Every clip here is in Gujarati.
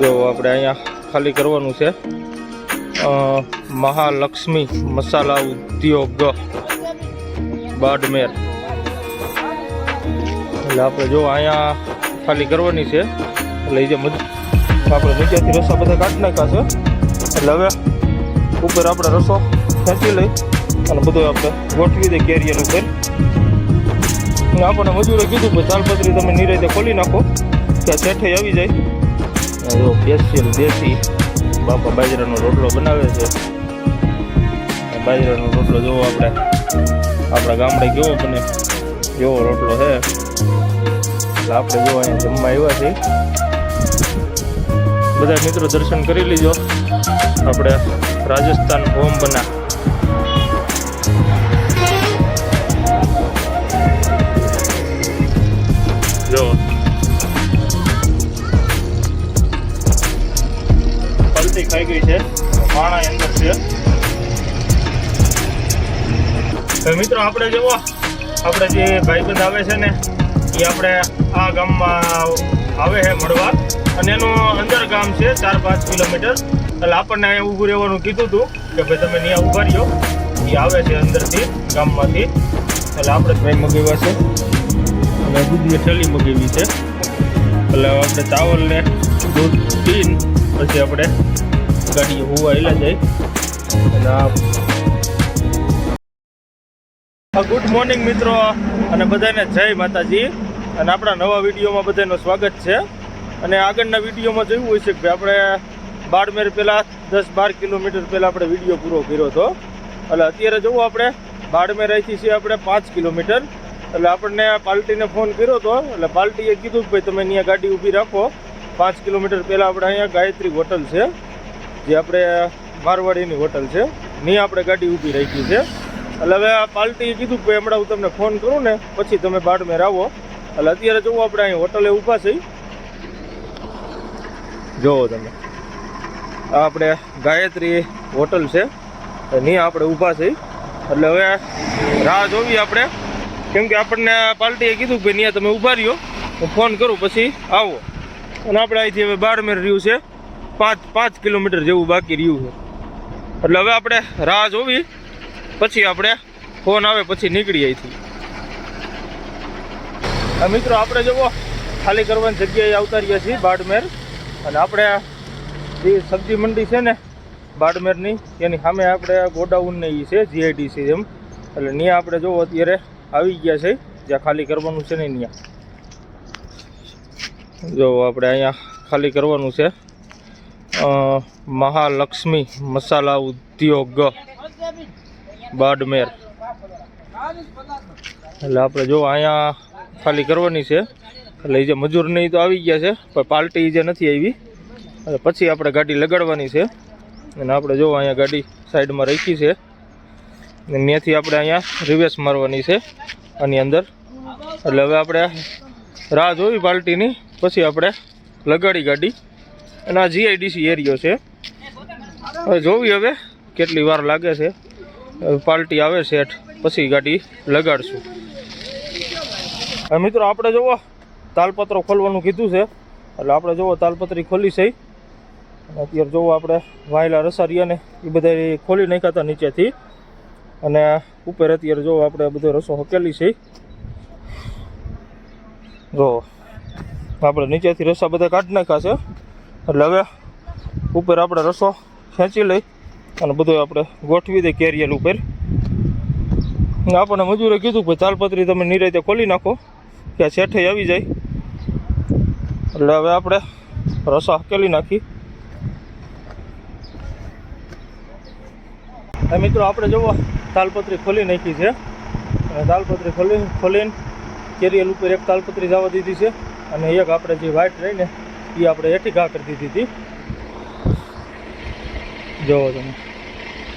જો આપણે અહીંયા ખાલી કરવાનું છે. મહાલક્ષ્મી મસાલા ઉદ્યોગ બાડમેર. એટલે આપણે જો અહીંયા ખાલી કરવાની છે. એટલે જે આપણે નીચેથી રસો બધા કાઢી નાખ્યા છે. એટલે હવે ઉપર આપણે રસો ખેંચી લઈ અને બધું આપણે ગોઠવી દઈએ કેરિયર ઉપર. આપણને મજૂરે કીધું કે ચાલપત્રી તમે નિરાતે ખોલી નાખો. ત્યાં શેઠે આવી જાય. જો સ્પેશિયલ દેશી બાપા બાજરાનો રોટલો બનાવે છે. બાજરાનો રોટલો જોવો આપણે. આપણા ગામડે કેવો બને? કેવો રોટલો છે? એટલે આપણે જો અહીંયા જમવા આવ્યા છીએ. બધા મિત્રો દર્શન કરી લીજો. આપણે રાજસ્થાન હોમ બના મિત્રો, આપણે જુઓ, આપણે જે ભાઈબંધ આવે છે ને, એ આપણે આ ગામમાં આવે છે મળવા. અને એનું અંદર ગામ છે, ચાર પાંચ કિલોમીટર. એટલે આપણને ઊભું રહેવાનું કીધું હતું કે ભાઈ તમે ત્યાં ઊભા રહ્યો. એ આવે છે અંદરથી, ગામમાંથી. એટલે આપણે ભાઈ મગાવ્યા છે. અને દૂધની થેલી મગાવી છે. એટલે આપણે ચાવલ ને દૂધ પીને, પછી આપણે ગાડીએ હોવા એલા જાય અને ગુડ મોર્નિંગ મિત્રો, અને બધાને જય માતાજી. અને આપણા નવા વિડીયોમાં બધાનું સ્વાગત છે. અને આગળના વિડીયોમાં જોયું હોય છે કે આપણે બાડમેર પહેલાં દસ બાર કિલોમીટર પહેલાં આપણે વીડિયો પૂરો કર્યો હતો. એટલે અત્યારે જોવું આપણે બાડમેર અહીંથી છીએ આપણે પાંચ કિલોમીટર. એટલે આપણને પાર્ટીને ફોન કર્યો હતો. એટલે પાર્ટીએ કીધું કે ભાઈ તમે અહીંયા ગાડી ઊભી રાખો. પાંચ કિલોમીટર પહેલાં આપણે અહીંયા ગાયત્રી હોટલ છે. જે આપણે મારવાડીની હોટલ છે, ની આપણે ગાડી ઊભી રાખી છે. એટલે હવે આ પાર્ટીએ કીધું કે હમણાં હું તમને ફોન કરું ને, પછી તમે બાડમેર આવો. એટલે અત્યારે જોવો આપણે અહીં હોટલે ઊભા છીએ જોવો તમે. આ આપણે ગાયત્રી હોટલ છે ની આપણે ઊભા છીએ એટલે હવે રાહ જોવી આપણે. કેમ કે આપણને પાર્ટીએ કીધું કે ત્યાં તમે ઊભા રહ્યો. હું ફોન કરું, પછી આવો. અને આપણે અહીંથી હવે બારમેર રહ્યું છે. પાંચ પાંચ કિલોમીટર જેવું બાકી રહ્યું છે. એટલે હવે આપણે રાહ જોવી, પછી આપણે ફોન આવે પછી નીકળી અહીંથી. મિત્રો આપણે જુઓ, ખાલી કરવાની જગ્યાએ આવતા રહ્યા છીએ બાડમેર. અને આપણે જે સબ્જી મંડી છે ને, બાડમેરની, એની સામે આપણે ગોડાઉન ને એ છે જીઆઈડીસી એમ. એટલે ત્યાં આપણે જુઓ, અત્યારે આવી ગયા છે, જ્યાં ખાલી કરવાનું છે ને ત્યાં જો આપણે અહીંયા ખાલી કરવાનું છે. મહાલક્ષ્મી મસાલા ઉદ્યોગ બાડમેર. એટલે આપણે જો અહીંયા ખાલી કરવાની છે. એટલે એ જે મજૂર નહીં તો આવી ગયા છે, પણ પાર્ટી જે નથી આવી. એટલે પછી આપણે ગાડી લગાડવાની છે. અને આપણે જો અહીંયા ગાડી સાઈડમાં રાખી છે. અને ત્યાંથી આપણે અહીંયા રિવેસ મારવાની છે, આની અંદર. એટલે હવે આપણે રાહ જોવી પાર્ટીની પછી આપણે લગાડી ગાડી. અને આ જીઆઈડીસી એરિયો છે. હવે જોવી હવે કેટલી વાર લાગે છે. પાર્ટી આવે સેઠ પછી ગાડી લગાડશું. મિત્રો આપણે જુઓ તાલપત્રો ખોલવાનું કીધું છે. એટલે આપણે જુઓ તાલપત્રી ખોલી છે. અને અત્યારે જુઓ આપણે વાયલા રસારિયાને એ બધા ખોલી નાખ્યા હતા નીચેથી. અને ઉપર અત્યારે જુઓ આપણે બધો રસો હકેલી છે. જો, આપણે નીચેથી રસા બધા કાઢી નાખ્યા છે. એટલે હવે ઉપર આપણે રસો ખેંચી લઈ અને બધું આપણે ગોઠવી દઈએ કેરિયર ઉપર. આપણને મજૂરે કીધું કે તાલપત્રી તમે નિરાતે ખોલી નાખો, કે આ શેઠે આવી જાય. એટલે હવે આપણે રસો હકેલી નાખી. મિત્રો, આપણે જુઓ, તાલપત્રી ખોલી નાખી છે. અને તાલપત્રી ખોલી ખોલીને કેરિયલ ઉપર એક તાલપત્રી જવા દીધી છે. અને એક આપણે જે વ્હાઇટ રહીને એ આપણે ઘા કરી દીધી હતી. જુઓ તમે.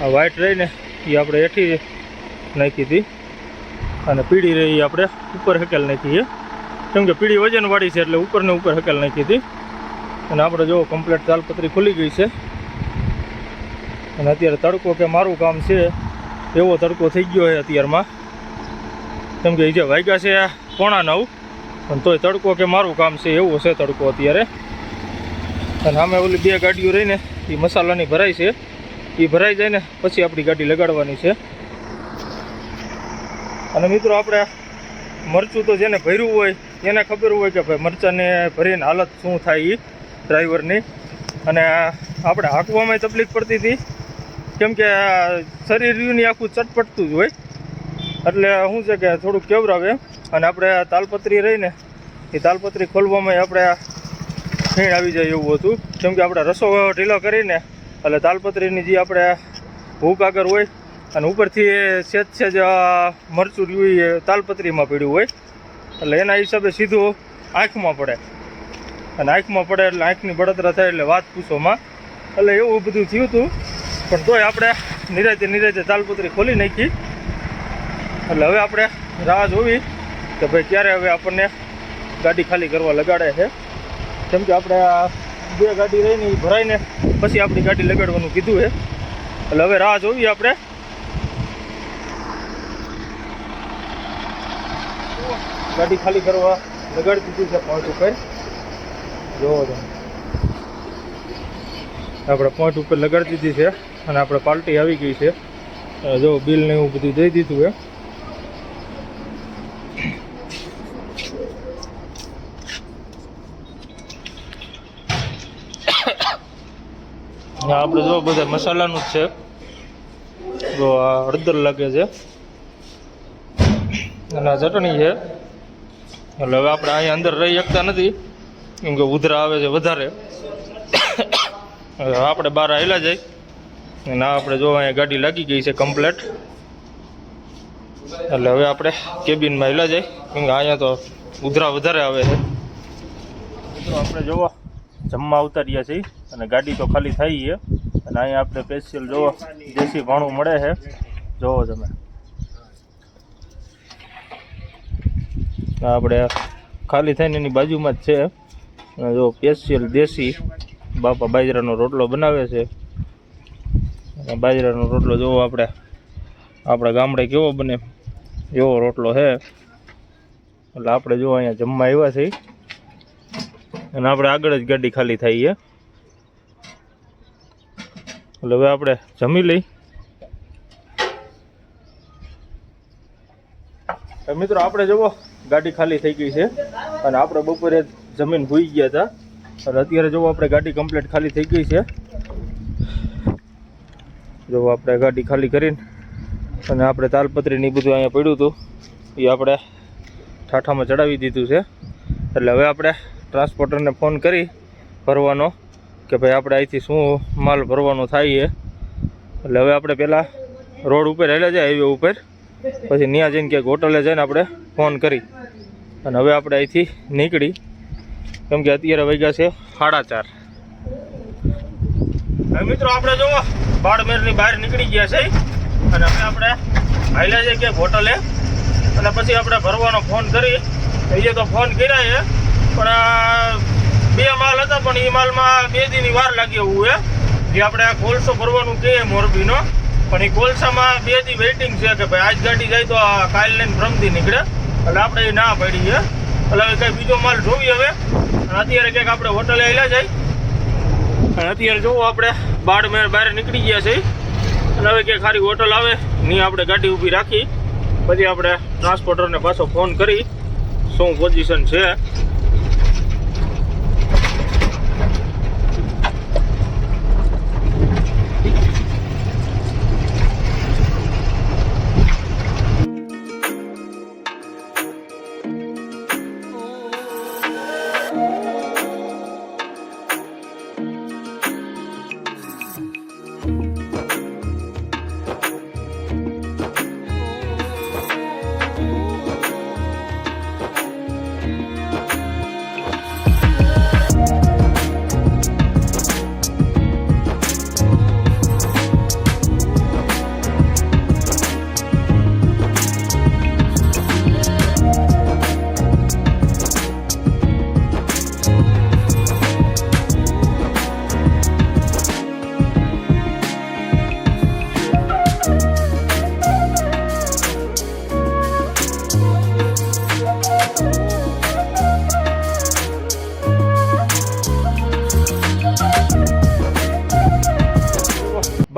આ વ્હાઈટ રહીને એ આપણે હેઠી નાખી હતી. અને પીળી રહી આપણે ઉપર હકેલ નાખી છે. કેમ કે પીળી વજનવાળી છે એટલે ઉપરને ઉપર હકેલ નાખી હતી. અને આપણે જોવો કમ્પ્લેટ તાલપત્રી ખુલી ગઈ છે. અને અત્યારે તડકો કે મારું કામ છે, એવો તડકો થઈ ગયો છે અત્યારમાં. કેમ કે એ જે વાગ્યા છે પોણા નવ, પણ તોય તડકો કે મારું કામ છે એવો છે તડકો અત્યારે. અને સામે ઓલી બે ગાડીઓ રહીને એ મસાલાની ભરાય છે. એ ભરાઈ જાય ને, પછી આપણી ગાડી લગાડવાની છે. અને મિત્રો આપણે મરચું તો જેને ભર્યું હોય, એને ખબર હોય કે ભાઈ મરચાંને ભરીને હાલત શું થાય એ ડ્રાઈવરની. અને આપણે હાંકવામાં તકલીફ પડતી હતી. કેમ કે શરીરની આખું ચટપટતું જ હોય. એટલે શું છે કે થોડુંક કેવરાવે. અને આપણે તાલપત્રી રહીને એ તાલપત્રી ખોલવામાં આપણે ખીણ આવી જાય એવું હતું. કેમ કે આપણે રસો ઢીલો કરીને એટલે તાલપત્રીની જે આપણે ભૂક આગળ હોય અને ઉપરથી સેજ સેજ અ, મરચું રહ્યું એ તાલપત્રીમાં પડ્યું હોય એટલે એના હિસાબે સીધું આંખમાં પડે. અને આંખમાં પડે એટલે આંખની બળતરા થાય એટલે વાત પૂછોમાં. એટલે એવું બધું થયું હતું. પણ તોય આપણે નિરાતે નિરાતે તાલપત્રી ખોલી નાખી. એટલે હવે આપણે રાહ જોવી કે ભાઈ ક્યારે હવે આપણને ગાડી ખાલી કરવા લગાડે છે. કેમ કે આપણે આ બે ગાડી રહીને એ ભરાઈને પછી આપણી ગાડી લગાડવાનું કીધું છે. એટલે હવે રાહ જોઈએ આપણે. ગાડી ખાલી કરવા લગાડી દીધી છે પોઈન્ટ ઉપર. જોવો તમે. આપણે પોઈન્ટ ઉપર લગાડી દીધી છે અને આપણે પાર્ટી આવી ગઈ છે. જો બિલ ને એવું બધું દઈ દીધું છે. આપણે જો બધા મસાલાનું જ છે. જો આ હળદર લાગે છે. અને આ ચટણી છે. એટલે હવે આપણે અહીંયા અંદર રહી શકતા નથી. કેમ કે ઉધરા આવે છે વધારે. હવે આપણે બહાર આવેલા જાય અને આ આપણે જો અહીંયા ગાડી લાગી ગઈ છે કમ્પ્લેટ એટલે હવે આપણે કેબિનમાં આવેલા જાય કેમ કે અહીંયા તો ઉધરા વધારે આવે છે. મિત્રો આપણે જોવો જમવા ઉતાર્યા છીએ અને ગાડી તો ખાલી થઈ છે. અને અહીંયા આપણે સ્પેશિયલ જોવો, દેશી ભાણું મળે છે. જોવો તમે. આપણે ખાલી થઈને એની બાજુમાં જ છે. જો સ્પેશિયલ દેશી બાપા બાજરાનો રોટલો બનાવે છે. બાજરાનો રોટલો જોવો આપણે. આપણા ગામડે કેવો બને એવો રોટલો છે. એટલે આપણે જો અહીંયા જમવા આવ્યા છીએ. અને આપણે આગળ જ ગાડી ખાલી થઈ છે. એટલે હવે આપણે જમી લઈ. મિત્રો, આપણે જુઓ, ગાડી ખાલી થઈ ગઈ છે. અને આપણે બપોરે જમીન ભૂઈ ગયા હતા. અને અત્યારે જુઓ, આપણે ગાડી કમ્પ્લીટ ખાલી થઈ ગઈ છે. જો આપણે ગાડી ખાલી કરીને અને આપણે તાલપત્રી ને ઈ બધું અહીંયા પડ્યું હતું. એ આપણે ઠાઠામાં ચડાવી દીધું છે. એટલે હવે આપણે ટ્રાન્સપોર્ટરને ફોન કરી ભરવાનો કે ભાઈ આપણે અહીંથી શું માલ ભરવાનો થાય છે એટલે હવે આપણે પહેલાં રોડ ઉપર હેલા જાય હાઈવે ઉપર. પછી ત્યાં જઈને ક્યાંક હોટલે જઈને આપણે ફોન કરી. અને હવે આપણે અહીંથી નીકળી. કેમ કે અત્યારે વાગ્યા છે સાડા ચાર. મિત્રો આપણે જુઓ બાળમેરની બહાર નીકળી ગયા છે. અને હવે આપણે હાઈલા જઈએ ક્યાંક હોટલે. અને પછી આપણે ભરવાનો ફોન કરી. એ તો ફોન કર્યા છે પણ બે માલ હતા, પણ એ માલમાં બે દીની વાર લાગી એવું હે. જે આપણે આ કોલસો ભરવાનું કહે મોરબીનો. પણ એ કોલસામાં બે દી વેઇટિંગ છે કે ભાઈ આજ ગાડી જાય તો આ કાલ લઈને ભ્રમથી નીકળે. એટલે આપણે એ ના પડી છે એટલે હવે કંઈ બીજો માલ જોવી હવે. અત્યારે ક્યાંક આપણે હોટલે આવેલા જાય. અને અત્યારે જોવો આપણે બાળમેર બહાર નીકળી ગયા છે. અને હવે ક્યાંક ખારી હોટલ આવે, ની આપણે ગાડી ઊભી રાખી. પછી આપણે ટ્રાન્સપોર્ટરને પાછો ફોન કરી, શું પોઝિશન છે.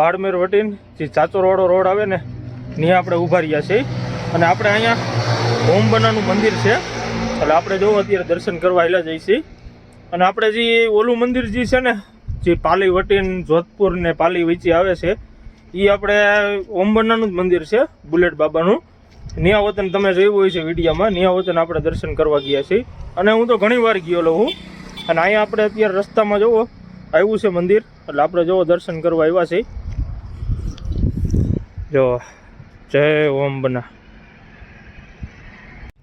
બાળમેર વટીને, જે ચાચોરવાળો રોડ આવે ને ત્યાં આપણે ઊભા રહ્યા છીએ. અને આપણે અહીંયા હોમબનાનું મંદિર છે. એટલે આપણે જો અત્યારે દર્શન કરવા આવેલા જઈએ અને આપણે જે ઓલું મંદિર જે છે ને, જે પાલી વટીન, જોધપુર ને પાલી વેચી આવે છે એ આપણે ઓમબનાનું જ મંદિર છે, બુલેટ બાબાનું. ન્યા વતન તમે જોયું હોય છે વિડીયામાં, ન્યા વતન આપણે દર્શન કરવા ગયા છીએ. અને હું તો ઘણી વાર ગયો હું. અને અહીંયા આપણે અત્યારે રસ્તામાં જોવો, આવ્યું છે મંદિર. એટલે આપણે જોવો દર્શન કરવા આવ્યા છીએ. જો, જય ઓમ બના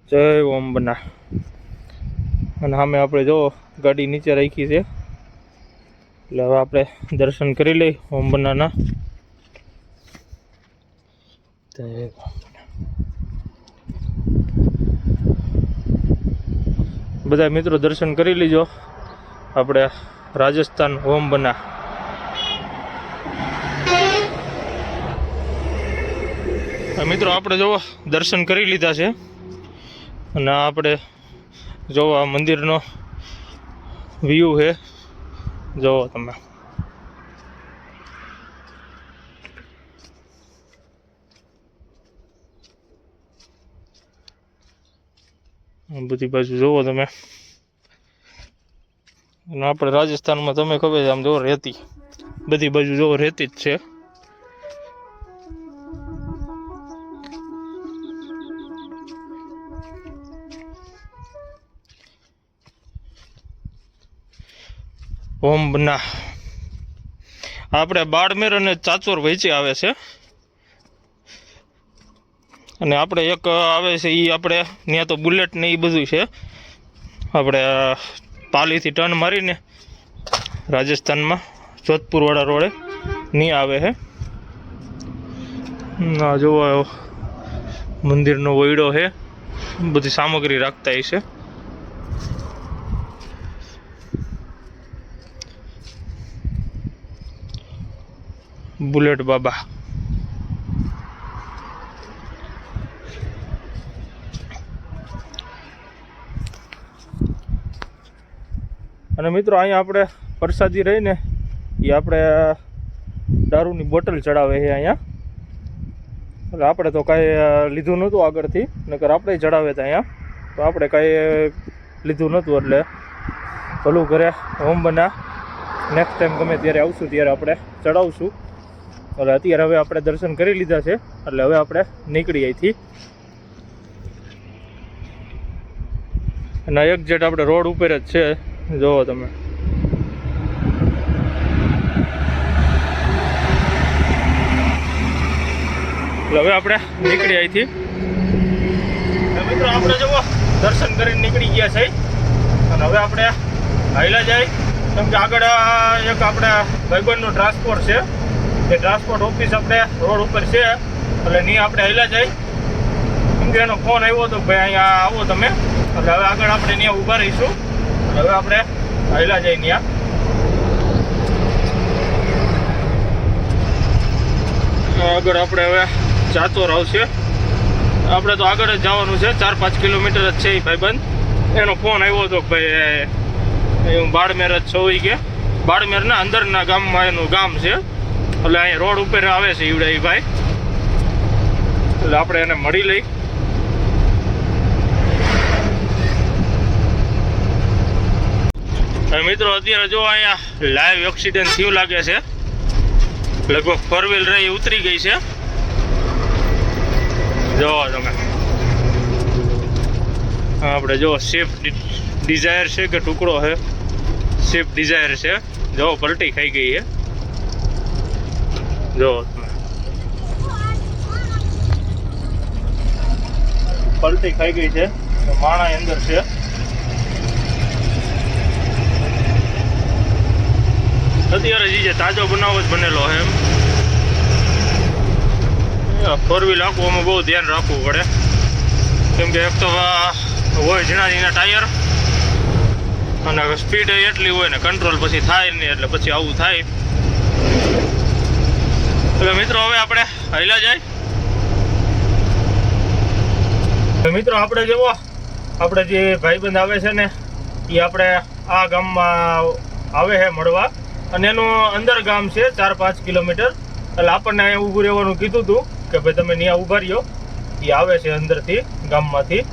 જય ઓમ બના અને સામે આપણે જો ગાડી નીચે રાખી છે. એટલે હવે આપણે દર્શન કરી લઈ ઓમ બનાના બધા મિત્રો દર્શન કરી લીજો. આપણે રાજસ્થાન ઓમ બના મિત્રો, આપણે જોવો, દર્શન કરી લીધા છે. અને આપણે જોવો, આ મંદિરનો વ્યૂ છે. જોવો તમે. બધી બાજુ જોવો તમે. અને આપણે રાજસ્થાનમાં, તમે ખબર છે, આમ જોવો રહેતી બધી બાજુ જોવો રહેતી જ છે. ઓમ બના આપણે બાડમેર અને ચાચોર વેચી આવે છે. અને આપણે એક આવે છે એ આપણે ત્યાં તો બુલેટ ને એ બધું છે. આપણે પાલીથી ટર્ન મારીને રાજસ્થાનમાં જોધપુરવાળા રોડે નહીં આવે છે. ના જોવો, મંદિરનો વયડો છે. બધી સામગ્રી રાખતા હશે બુલેટ બાબા. અને મિત્રો, અહીંયા આપણે પ્રસાદી રહીને એ આપણે દારૂની બોટલ ચડાવે છે અહીંયા. એટલે આપણે તો કાંઈ લીધું નહોતું આગળથી, નકર આપણે ચડાવે હતા અહીંયા. તો આપણે કાંઈ લીધું નહોતું, એટલે ભલું ઘરે હોમ બના નેક્સ્ટ ટાઈમ ગમે ત્યારે આવશું, ત્યારે આપણે ચડાવશું. એટલે અત્યારે હવે આપણે દર્શન કરી લીધા છે, એટલે હવે આપણે નીકળી અહીંથી. અને એક્ઝેક્ટ આપણે રોડ ઉપર જ છે, જોવો તમે. એટલે હવે આપણે નીકળી અહીંથી. મિત્રો આપણે જુઓ દર્શન કરીને નીકળી ગયા છે. અને હવે આપણે હાઈલા જાય. કેમ કે આગળ એક આપણે ભાઈબંધનું ટ્રાન્સપોર્ટ છે. એ ટ્રાન્સપોર્ટ ઓફિસ આપણે રોડ ઉપર છે. એટલે નહીં આપણે હેલા જાય. કેમ એનો ફોન આવ્યો હતો ભાઈ અહીંયા આવો તમે. એટલે હવે આગળ આપણે ત્યાં ઊભા રહીશું. એટલે હવે આપણે હાઈલા જાય ત્યાં આગળ આપણે હવે ચાચોર આવશે. આપણે તો આગળ જ જવાનું છે. ચાર પાંચ કિલોમીટર જ છે એ ભાઈબંધ. એનો ફોન આવ્યો હતો ભાઈ હું બાડમેર જ છું ઈ કે બાડમેરના અંદરના ગામમાં એનું ગામ છે. એટલે અહીંયા રોડ ઉપર આવે છે ઈવડાઈભાઈ ભાઈ. એટલે આપણે એને મળી લઈ. મિત્રો, અત્યારે જો અહીંયા લાઈવ એક્સિડન્ટ થયું લાગે છે. લગભગ ફોર વ્હીલ રહી, ઉતરી ગઈ છે. જો તમે. આપણે જો સ્વિફ્ટ ડિઝાયર છે કે ટુકડો છે? સ્વિફ્ટ ડિઝાયર છે. જો પલટી ખાઈ ગઈ છે. જો. પલટી ખાઈ ગઈ છે. માણા અંદર છે. અત્યારે જે તાજો બનાવ જ બનેલો છે એમ. ફોર વ્હીલ આંકવામાં બહુ ધ્યાન રાખવું પડે. કેમ કે એક તો હોય ઝીણા ટાયર, અને સ્પીડ એટલી હોય ને કંટ્રોલ પછી થાય નહીં, એટલે પછી આવું થાય. મિત્રો હવે આપણે હૈલા જાય. મિત્રો આપણે જેવો આપણે જે ભાઈબંધ આવે છે ને એ આપણે આ ગામમાં આવે છે મળવા. અને એનું અંદર ગામ છે ચાર પાંચ કિલોમીટર. એટલે આપણને અહીંયા ઊભું રહેવાનું કીધું હતું કે ભાઈ તમે ત્યાં ઊભા રહ્યો. એ આવે છે અંદરથી, ગામમાંથી.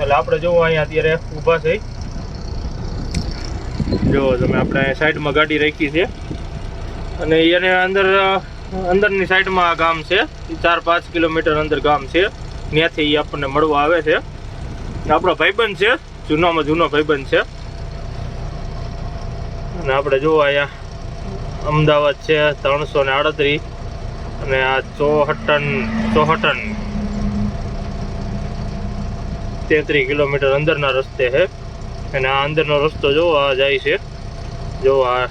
એટલે આપણે જોવો અહીંયા અત્યારે ઊભા છે. જો તમે આપણે સાઈડમાં ગાડી રાખી છે. અને એને અંદર અંદરની સાઈડમાં આ ગામ છે. ચાર પાંચ કિલોમીટર અંદર ગામ છે. ત્યાંથી એ આપણને મળવા આવે છે. આપણો ભાઈબંધ છે. જૂનામાં જૂનો ભાઈબંધ છે. અને આપણે જોવા અહીંયા અમદાવાદ છે ત્રણસો ને આડત્રીસ અને આ ચોહટન ચોહટન તેત્રીસ કિલોમીટર અંદરના રસ્તે છે. અને આ અંદરનો રસ્તો જોવા જાય છે. જોવા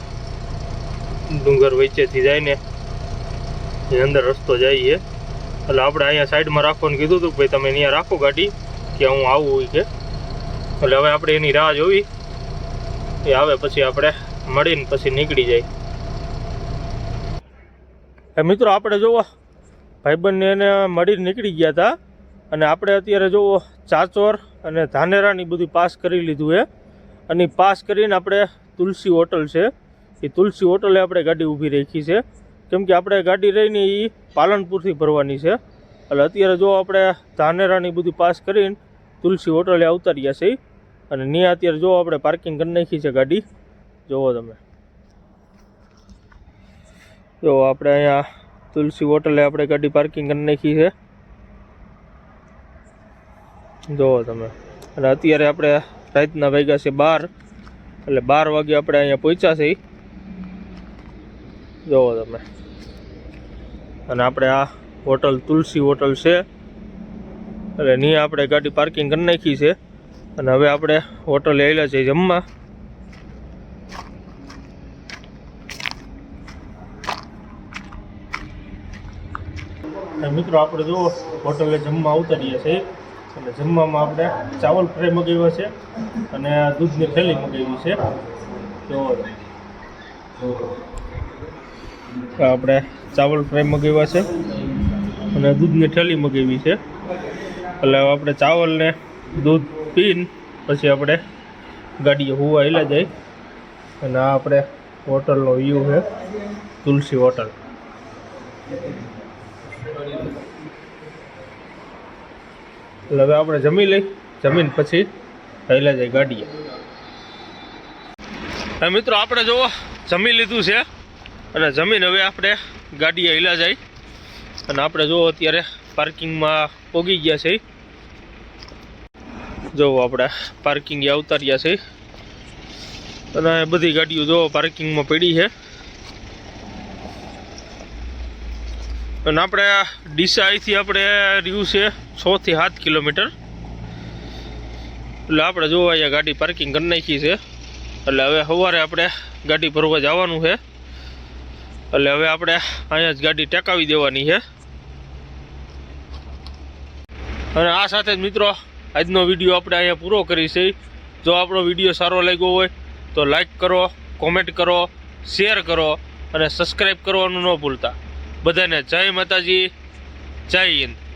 ડુંગર વચ્ચેથી જાય ને એ અંદર રસ્તો જાય છે. એટલે આપણે અહીંયા સાઈડમાં રાખવાનું કીધું હતું ભાઈ તમે અહીંયા રાખો ગાડી, કે હું આવું હોય કે. એટલે હવે આપણે એની રાહ જોવી. એ આવે પછી આપણે મળીને પછી નીકળી જાય. એ મિત્રો આપણે જોવો, ભાઈબંધને એને મળીને નીકળી ગયા હતા અને આપણે અત્યારે જોવો, ચાચોર અને ધાનેરાની બધું પાસ કરી લીધું છે. અને પાસ કરીને આપણે તુલસી હોટલ છે. એ તુલસી હોટલે આપણે ગાડી ઊભી રાખી છે. કેમ કે આપણે ગાડી રહીને એ પાલનપુરથી ભરવાની છે. એટલે અત્યારે જો આપણે ધાનેરાની બધું પાસ કરીને તુલસી હોટલે આવતા રહ્યા છે અને ત્યાં અત્યારે જો આપણે પાર્કિંગ કરી નાખી છે ગાડી. જોવો તમે. જો આપણે અહીંયા તુલસી હોટલે આપણે ગાડી પાર્કિંગ કરી નાખી છે. જોવો તમે. અને અત્યારે આપણે રાતના વાગ્યા છે બાર. એટલે બાર વાગે આપણે અહીંયા પહોંચ્યા છે જોવો તમે. અને આપણે આ હોટલ, તુલસી હોટલ છે. એટલે નહીં આપણે ગાડી પાર્કિંગ કરી નાખી છે. અને હવે આપણે હોટલે આવેલા છે જમવા. મિત્રો આપણે જો હોટલે જમવા ઉતરીએ છીએ. અને જમવામાં આપણે ચાવલ ફ્રાય મગાવ્યા છે અને દૂધની થેલી મગાવી છે. તો આપણે ચાવલ ફ્રાય મગાવ્યા છે અને દૂધની ઠેલી મગાવી છે. એટલે હવે આપણે ચાવલને દૂધ પીને પછી આપણે ગાડીએ હોવા હેલા જાય. અને આ આપણે હોટલનો વ્યૂ છે, તુલસી હોટલ. એટલે હવે આપણે જમી લઈ, જમીન પછી હેલા જાય ગાડીએ. મિત્રો, આપણે જુઓ, જમી લીધું છે. અને જમીન હવે આપણે ગાડીએ હિલા જાય. અને આપણે જો અત્યારે પાર્કિંગમાં પોગી ગયા છે. જો આપણે પાર્કિંગ આવતાર્યા છે. અને બધી ગાડીઓ જો પાર્કિંગમાં પડી છે. અને આપણે ડીસા અહીંથી આપણે રહ્યું છે છ થી સાત કિલોમીટર. એટલે આપણે જો અહીંયા ગાડી પાર્કિંગ કરી નાખી છે. એટલે હવે સવારે આપણે ગાડી ભરવા જવાનું છે. એટલે હવે આપણે અહીંયા જ ગાડી ટેકાવી દેવાની છે. અને આ સાથે જ મિત્રો, આજનો વીડિયો આપણે અહીંયા પૂરો કરીશે જો આપણો વીડિયો સારો લાગ્યો હોય, તો લાઈક કરો કોમેન્ટ કરો શેર કરો અને સબસ્ક્રાઈબ કરવાનું ન ભૂલતા. બધાને જય માતાજી, જય હિન્દ.